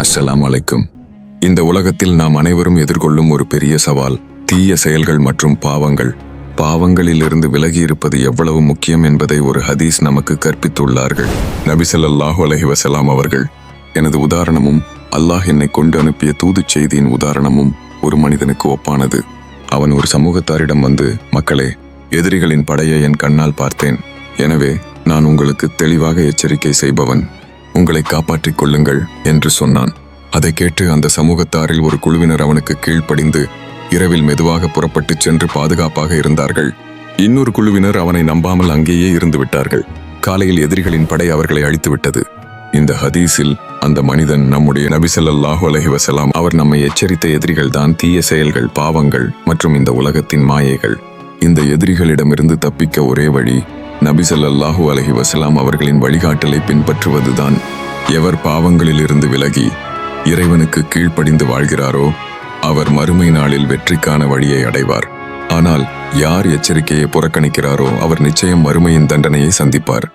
அஸ்ஸலாம் அலைக்கும். இந்த உலகத்தில் நாம் அனைவரும் எதிர்கொள்ளும் ஒரு பெரிய சவால் தீய செயல்கள் மற்றும் பாவங்கள். பாவங்களிலிருந்து விலகி இருப்பது எவ்வளவு முக்கியம் என்பதை ஒரு ஹதீஸ் நமக்கு கற்பித்துள்ளார்கள். நபிசல்லாஹு அலஹி வசலாம் அவர்கள் எனது உதாரணமும் அல்லாஹ் என்னை கொண்டு அனுப்பிய தூதுச் செய்தியின் உதாரணமும் ஒரு மனிதனுக்கு ஒப்பானது. அவன் ஒரு சமூகத்தாரிடம் வந்து மக்களே எதிரிகளின் படையை என் கண்ணால் பார்த்தேன். எனவே நான் உங்களுக்கு தெளிவாக எச்சரிக்கை செய்பவன். உங்களை காப்பாற்றிக் கொள்ளுங்கள் என்று சொன்னான். அதை கேட்டு அந்த சமூகத்தாரில் ஒரு குழுவினர் அவனுக்கு கீழ்ப்படிந்து இரவில் மெதுவாக புறப்பட்டுச் சென்று பாதுகாப்பாக இருந்தார்கள். இன்னொரு குழுவினர் அவனை நம்பாமல் அங்கேயே இருந்து விட்டார்கள். காலையில் எதிரிகளின் படை அவர்களை அழித்துவிட்டது இந்த ஹதீஸில் அந்த மனிதன் நம்முடைய நபிசல்லாஹு அலஹி வசலாம் அவர் நம்மை எச்சரித்த எதிரிகள் தான் தீய செயல்கள் பாவங்கள் மற்றும் இந்த உலகத்தின் மாயைகள். இந்த எதிரிகளிடமிருந்து தப்பிக்க ஒரே வழி நபிசல்லாஹு அலஹி வசலாம் அவர்களின் வழிகாட்டலை பின்பற்றுவதுதான் எவர் பாவங்களிலிருந்து விலகி இறைவனுக்கு கீழ்ப்படிந்து வாழ்கிறாரோ அவர் மறுமை நாளில் வெற்றிக்கான வழியை அடைவார். ஆனால் யார் எச்சரிக்கையை புறக்கணிக்கிறாரோ அவர் நிச்சயம் மறுமையின் தண்டனையை சந்திப்பார்.